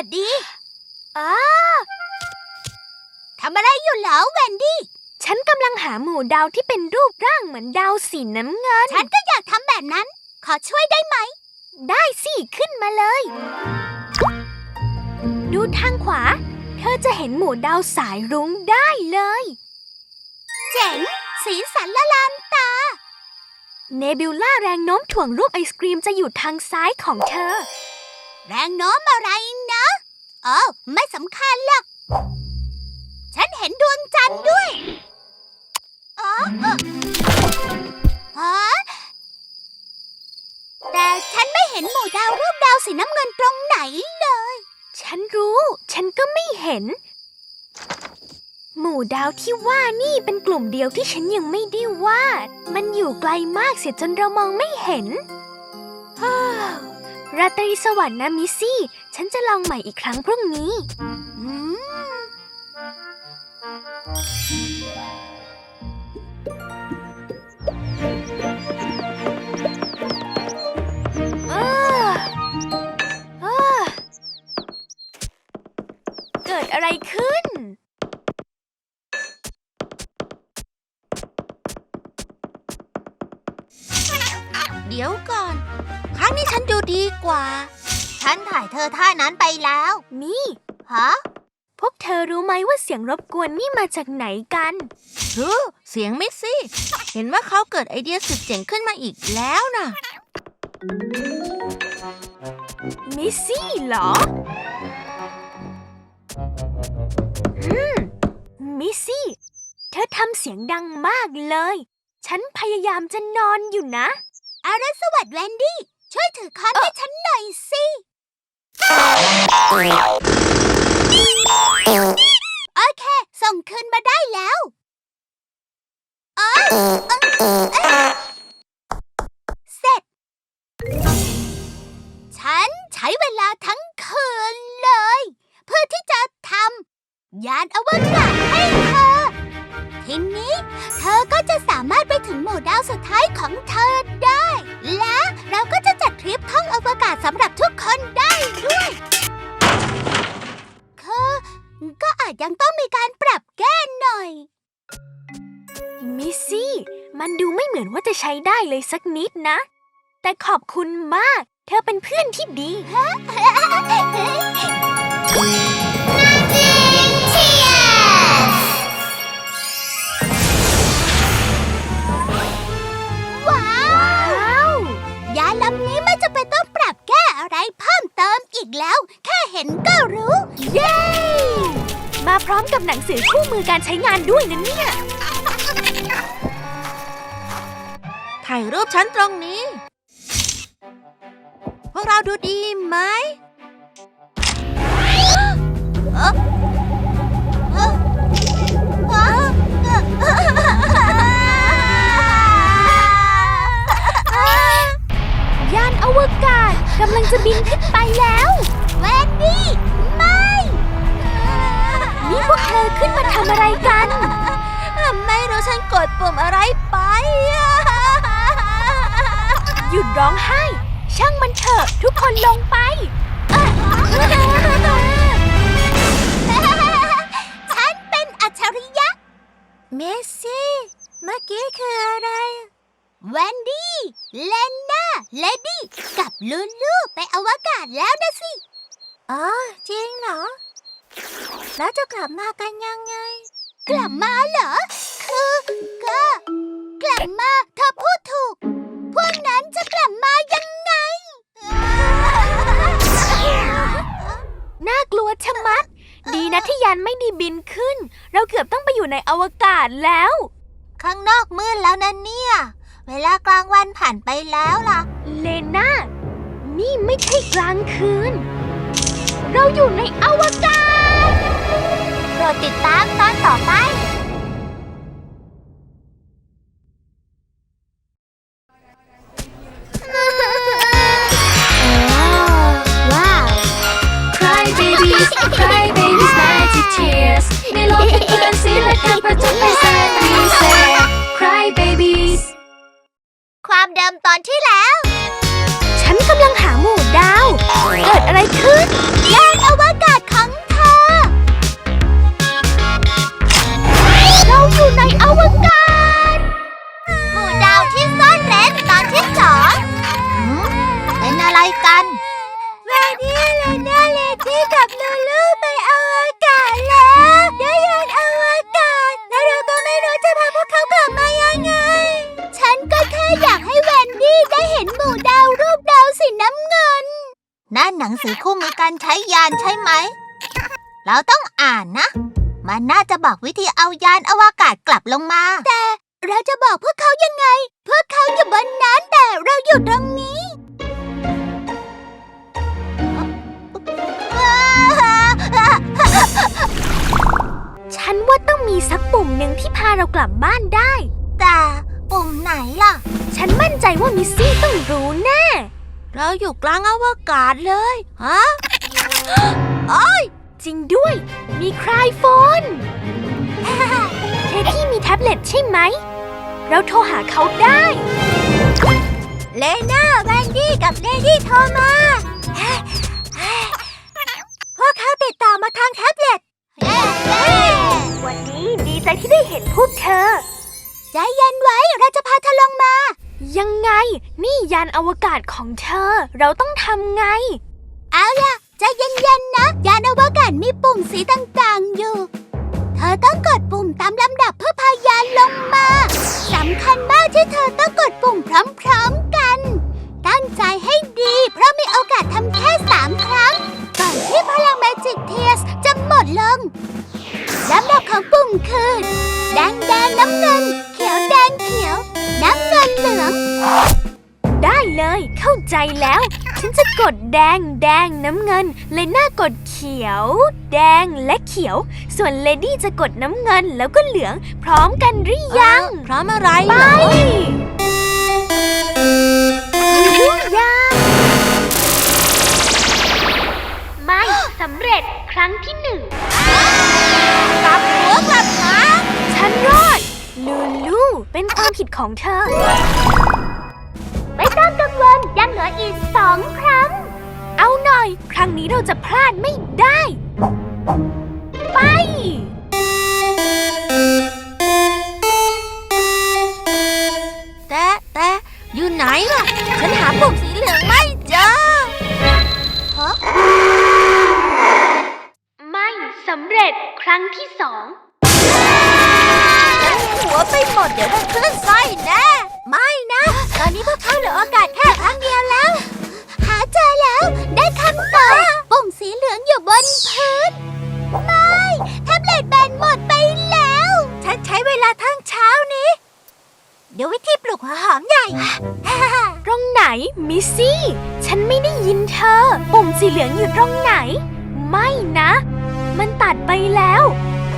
วัดดีอ้าทำอะไรอยู่เหรอแวนดี้ ฉันกำลังหาหมู่ดาวที่เป็นรูปร่างเหมือนดาวสีน้ำเงิน ฉันก็อยากทำแบบนั้น ขอช่วยได้ไหม ได้สิขึ้นมาเลย ดูทางขวา เธอจะเห็นหมู่ดาวสายรุ้งได้เลย เจ๋ง สีสันละลานตา เนบิวล่าแรงโน้มถ่วงรูปไอศกรีมจะอยู่ทางซ้ายของเธอ แรงโน้มอะไร เออไม่สำคัญหรอก ฉันเห็นดวงจันทร์ด้วยอ๋อฮะแต่ฉันไม่เห็นหมู่ดาวรูปดาวสีน้ำเงินตรงไหนเลย ฉันรู้ ฉันก็ไม่เห็น หมู่ดาวที่ว่านี่เป็นกลุ่มเดียวที่ฉันยังไม่ได้วาด มันอยู่ไกลมากเสียจนเรามองไม่เห็น ราตรีสวัสดิ์นะมิซี่ ฉันจะลองใหม่อีกครั้งพรุ่งนี้เออเกิดอะไรขึ้นเดี๋ยวก่อน ครั้งนี้ฉันดูดีกว่า ฉันถ่ายเธอท่านั้นไปแล้วนี่ฮะพวกเธอรู้ไหมว่าเสียงรบกวนนี่มาจากไหนกันรู้เสียงมิสซี่ เห็นว่าเขาเกิดไอเดียสุดเจ๋งขึ้นมาอีกแล้วนะมิสซี่เหรอ อืม มิสซี่ เธอทำเสียงดังมากเลย ฉันพยายามจะนอนอยู่นะ อารุณสวัสดิ์แวนดี้ช่วย ถือค้อนให้ฉันหน่อยสิ โอเค ส่งคืนมาได้แล้วเอ้ยเอ้ยเอ้ยเสร็จ ฉันใช้เวลาทั้งคืนเลย เพื่อที่จะทำยานอวกาศให้เธอ ทีนี้ เธอก็จะสามารถไปถึงหมู่ดาวสุดท้ายของเธอได้ ใช้ได้เลยสักนิดนะ แต่ขอบคุณมาก เธอเป็นเพื่อนที่ดีว้าวว้าว ยาลำนี้ไม่จะเป็นต้องปรับแก้อะไรเพิ่มเติมอีกแล้ว แค่เห็นก็รู้ เย้ มาพร้อมกับหนังสือคู่มือการใช้งานด้วยนะเนี่ย ถ่ายรูปฉันตรงนี้ พวกเราดูดีไหมยานอวกาศกำลังจะบิน องไห้ ช่างมันเถอะ ทุกคนลงไป ฉันเป็นอัจฉริยะ เมสซี่ เมื่อกี้คืออะไร แวนดี้ เลนน่า เลดี้กับลูลูไปอวกาศแล้วนะสิ อ๋อ จริงเหรอ แล้วจะกลับมากันยังไง กลับมาเหรอ คือก็กลับมาเธอพูดถูก พวกนั้น จะกลับมายังไง น่ากลัวชะมัด ดีนะที่ยานไม่ไดีบินขึ้น เราเกือบต้องไปอยู่ในอวกาศแล้ว ข้างนอกมืดแล้วนะเนี่ย เวลากลางวันผ่านไปแล้วล่ะ เลน่า นี่ไม่ใช่กลางคืน เราอยู่ในอวกาศ โปรดติดตามตอนต่อไป ใครไม่ยินได้ที่ Cheers ในโลกเป็นเพื่อนสีและกันประจุไปแสนดีเซ่ Cry Babies ความเดิมตอนที่แล้ว ฉันกำลังหาหมู่ดาว เกิดอะไรขึ้นยานอวกาศของเธอ เราอยู่ในอวกาศ หมู่ดาวที่ซ่อนเร้นตอนที่สองเป็นอะไรกัน วันนี้เลน่าเลดี้กับลูลูารใช้ยานใช่ไหม เราต้องอ่านนะ มันน่าจะบอกวิธีเอายานอวกาศกลับลงมา แต่เราจะบอกพวกเขายังไง พวกเขาอยู่บนนั้นแต่เราอยู่ตรงนี้ ฉันว่าต้องมีสักปุ่มหนึ่งที่พาเรากลับบ้านได้ แต่ปุ่มไหนล่ะ ฉันมั่นใจว่ามิสซี่ต้องรู้แน่ เราอยู่กลางอวกาศเลย ฮะ จริงด้วย มีคลายโฟน เทที่มีแท็บเล็ตใช่ไหม เราโทรหาเขาได้ เลน่าแวนดี้กับเลดี้โทรมาพวกเขาติดต่อมาทางแท็บเล็ต วันนี้ดีใจที่ได้เห็นพวกเธอ ใจเย็นไว้ เราจะพาเธอลงมา ยังไง นี่ยานอวกาศของเธอ เราต้องทำไง เอาล่ะ ใจเย็นๆนะยานอวกาศมีปุ่มสีต่างๆอยู่ เธอต้องกดปุ่มตามลำดับเพื่อพายานลงมาสำคัญมากที่เธอต้องกดปุ่มพร้อมๆกัน กดแดง แดงน้ำเงิน เลน่ากดเขียว แดงและเขียว ส่วนเลดี้จะกดน้ำเงินแล้วก็เหลือง พร้อมกันหรือยัง พร้อมอะไรไปเหรอรู้ยังไม่สำเร็จครั้งที่หนึ่งกลับหัวกลับหางฉันรอด ลูลูเป็นความผิดของเธอ ไม่ต้องกังวลยังเหลืออีกสอง ครั้งเอยครั้งนี้เราจะพลาดไม่ได้ ไป แต่แต่อยู่ไหนล่ะ ฉันหาปุ่มสีเหลืองไม่เจอไม่สำเร็จครั้งที่สอง หัวไปหมดเดี๋ยวเราคลื่นไส้แน่ ไม่นะ ตอนนี้พวกเขาเหลือโอกาสแค่ครั้งเดียวแล้ว ได้คำตอบปุ่มสีเหลืองอยู่บนพื้น ไม่แท็บเล็ตแบนหมดไปแล้ว ฉันใช้เวลาทั้งเช้านี้ เดี๋ยววิธีปลุกหัวหอมใหญ่ ตรงไหน มิสซี่ ฉันไม่ได้ยินเธอ ปุ่มสีเหลืองอยู่ตรงไหน ไม่นะ มันตัดไปแล้ว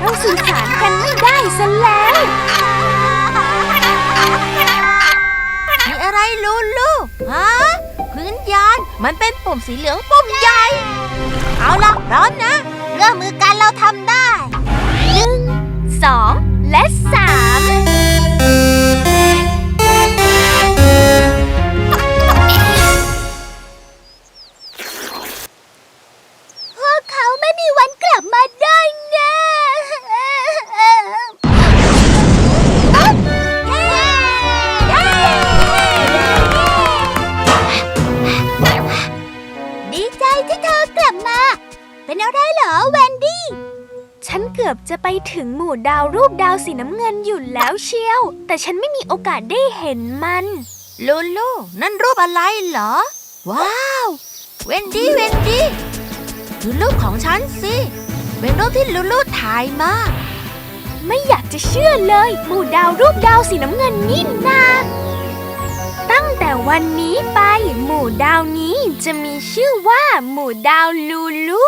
เราสื่อสารกันไม่ได้ซะแล้ว มีอะไรลูลูฮะ พื้นยาน มันเป็นปุ่มสีเหลืองปุ่มใหญ่ เอาล่ะพร้อมนะ เรื่องมือกันเราทำได้หนึ่งสองและส เกือบจะไปถึงหมู่ดาวรูปดาวสีน้ำเงินอยู่แล้วเชียว แต่ฉันไม่มีโอกาสได้เห็นมัน ลูลู นั่นรูปอะไรเหรอ ว้าว เวนดี้ เวนดี้ ดูรูปของฉันสิ เป็นรูปที่ลูลูถ่ายมา ไม่อยากจะเชื่อเลย หมู่ดาวรูปดาวสีน้ำเงินนี่นาตั้งแต่วันนี้ไป หมู่ดาวนี้จะมีชื่อว่าหมู่ดาวลูลู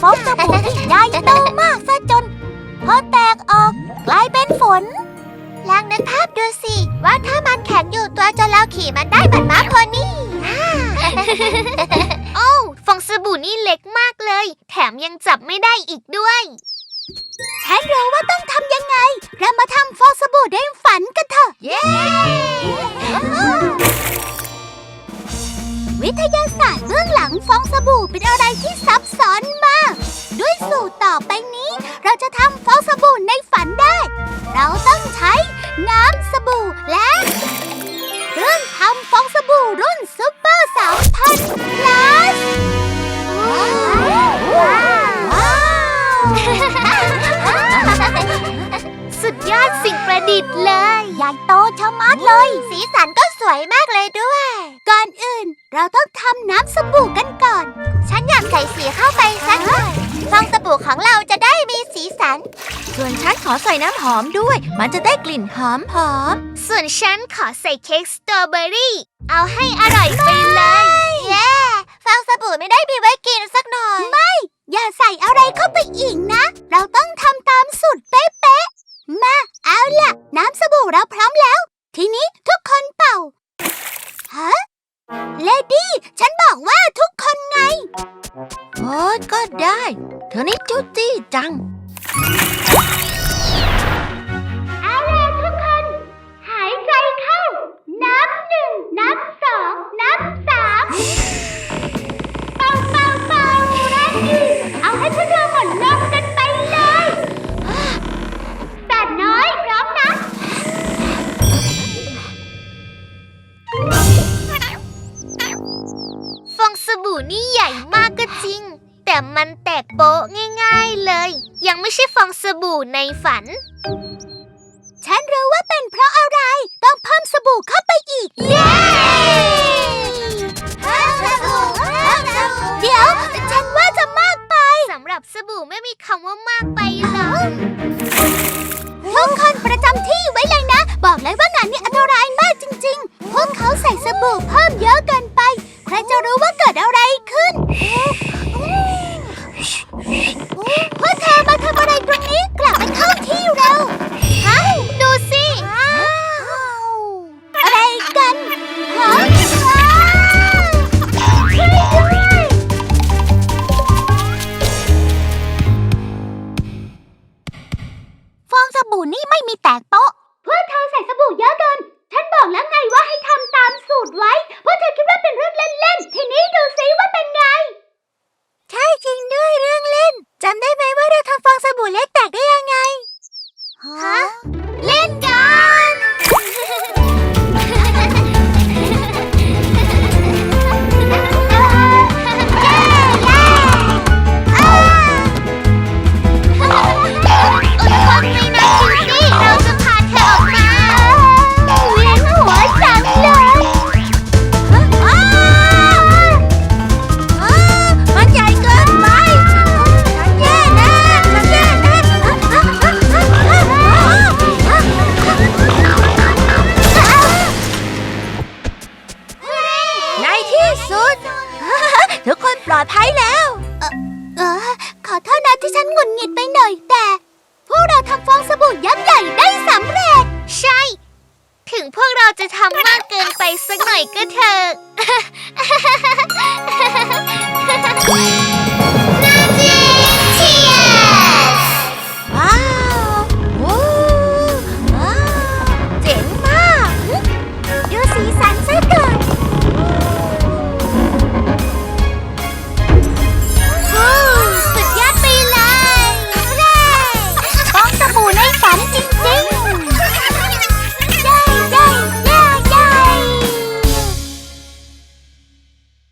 ฟองสบู่ที่ใหญ่โตมากซะจน พอแตกออกกลายเป็นฝนลองนึกภาพดูสิ ว่าถ้ามันแข็งอยู่ตัวจนเราขี่มันได้เหมือนม้าโพนี่โอ้ฟองสบู่นี่เล็กมากเลย แถมยังจับไม่ได้อีกด้วย ฉันรู้ว่าต้องทำยังไง เรามาทำฟองสบู่ได้ฝันกันเถอะ เย้ วิทยาศาสตร์เบื้องหลังฟองสบู่เป็นอะไรที่ซับซ้อนมาก ด้วยสูตรต่อไปนี้ เราจะทำฟองสบู่ในฝันได้ เราต้องใช้น้ำสบู่และเครื่องทำฟองสบู่รุ่นซุปเปอร์สามพันพลัสว้วสุดยอดสิ่งประดิษฐ์เลย ใหญ่โตชะมัดเลย สีสันก็สวยมากเลยด้วย ก่อนอื่นเราต้องทำน้ำสบู่กันก่อน ฉันอยากใส่สีเข้าไปสักหน่อยฟองสบู่ของเราจะได้มีสีสัน ส่วนฉันขอใส่น้ำหอมด้วย มันจะได้กลิ่นหอมหอม ส่วนฉันขอใส่เค้กสตรอเบอรี่ เอาให้อร่อยไปเลยเย้ฟองสบู่ไม่ได้มีไว้กินสักหน่อย ไม่ อย่าใส่อะไรเข้าไปอีกนะ เราต้องทำตามสูตรเป๊ะๆ มา เอาล่ะ น้ำสบู่เราพร้อมแล้ว ทีนี้ทุกคนเป่า ฮะ เลดี้ฉันบอกว่าทุกคนไง โอ้ยก็ได้ เธอนี่จุจี้จัง เพิ่ ทำ